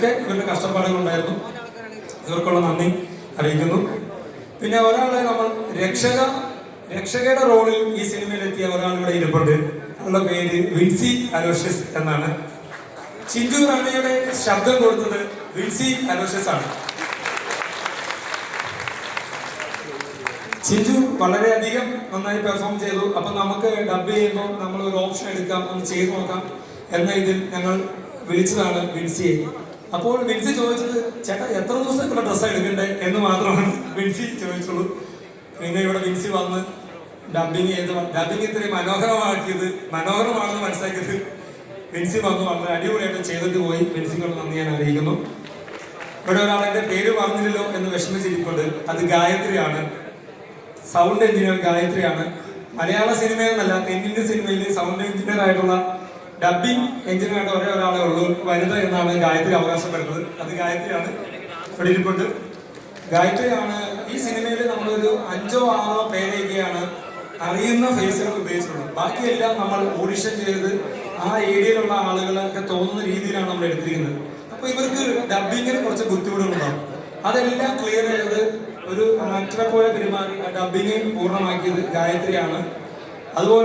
ഒക്കെ ഇവരുടെ കഷ്ടപ്പാടുകളുണ്ടായിരുന്നു. ഇവർക്കുള്ള നന്ദി അറിയിക്കുന്നു. പിന്നെ ഒരാളെ നമ്മൾ രക്ഷക രക്ഷകയുടെ റോളിൽ ഈ സിനിമയിൽ എത്തിയ ഒരാൾ ഇവിടെ ഇരിപ്പുണ്ട്. അവരുടെ പേര് വിൻസി അലോഷ്യസ് എന്നാണ്. ചിഞ്ചു റാണിയുടെ ശബ്ദം കൊടുത്തത് വിൻസി അലോഷ്യസ് ആണ്. ചിഞ്ചു വളരെയധികം നന്നായി പെർഫോം ചെയ്തു. അപ്പൊ നമുക്ക് ഡബ് ചെയ്യുമ്പോൾ നമ്മൾ ഒരു ഓപ്ഷൻ എടുക്കാം ഒന്ന് ചെയ്തു നോക്കാം. എന്ന ഇതിൽ ഞങ്ങൾ വിളിച്ചതാണ് വിൻസിയെ. അപ്പോൾ വിൻസി ചോദിച്ചത് ചേട്ടാ എത്ര ദിവസത്തേക്കുള്ള ഡ്രസ്സ് എടുക്കണ്ടേ? എന്ന് മാത്രമാണ് വിൻസി ചോദിച്ചുള്ളൂ. പിന്നെ ഇവിടെ വിൻസി വന്ന് ഡബിങ് ചെയ്ത് ഡബിങ് ഇത്രയും മനോഹരമാക്കിയത് മനോഹരമാണെന്ന് മനസ്സിലാക്കിയത് വിൻസി വന്ന് വളരെ അടിപൊളിയായിട്ട് ചെയ്തിട്ട് പോയി. വിൻസിക്കുള്ള നന്ദി ഞാൻ അറിയിക്കുന്നു. ഇവിടെ ഒരാൾ പേര് പറഞ്ഞില്ലല്ലോ എന്ന് വിഷമിച്ചിരിപ്പുണ്ട്. അത് ഗായത്രിയാണ്. Sound engineer ഗായത്രിയാണ്. മലയാള സിനിമയെന്നല്ല തെന്നിന്ത്യൻ സിനിമയിൽ സൗണ്ട് എഞ്ചിനീയർ ആയിട്ടുള്ള ഡബിംഗ് എഞ്ചിനീയർ ആയിട്ട് ഒരേ ഒരാളെ ഉള്ളൂ. വനിത എന്നാണ് ഗായത്രി അവകാശപ്പെടുന്നത്. അത് ഗായത്രിയാണ്. ഇരിപ്പുണ്ട് ഗായത്രിയാണ് ഈ സിനിമയിൽ നമ്മളൊരു അഞ്ചോ ആറോ പേരെയൊക്കെയാണ് അറിയുന്ന ഫേസുകൾ ഉപയോഗിച്ചിട്ടുള്ളത്. ബാക്കിയെല്ലാം നമ്മൾ ഓഡിഷൻ ചെയ്ത് ആ ഏരിയയിലുള്ള ആളുകളൊക്കെ തോന്നുന്ന രീതിയിലാണ് നമ്മൾ എടുത്തിരിക്കുന്നത്. അപ്പോൾ ഇവർക്ക് ഡബിങ്ങിന് കുറച്ച് ബുദ്ധിമുട്ടുകളുണ്ടാവും. അതെല്ലാം ക്ലിയർ ചെയ്ത് ഒരു ആക്ടറെ പോലെ പെരുമാറി ഡബിങ് പൂർണമാക്കിയത് ഗായത്രിയാണ്. അതുപോലെ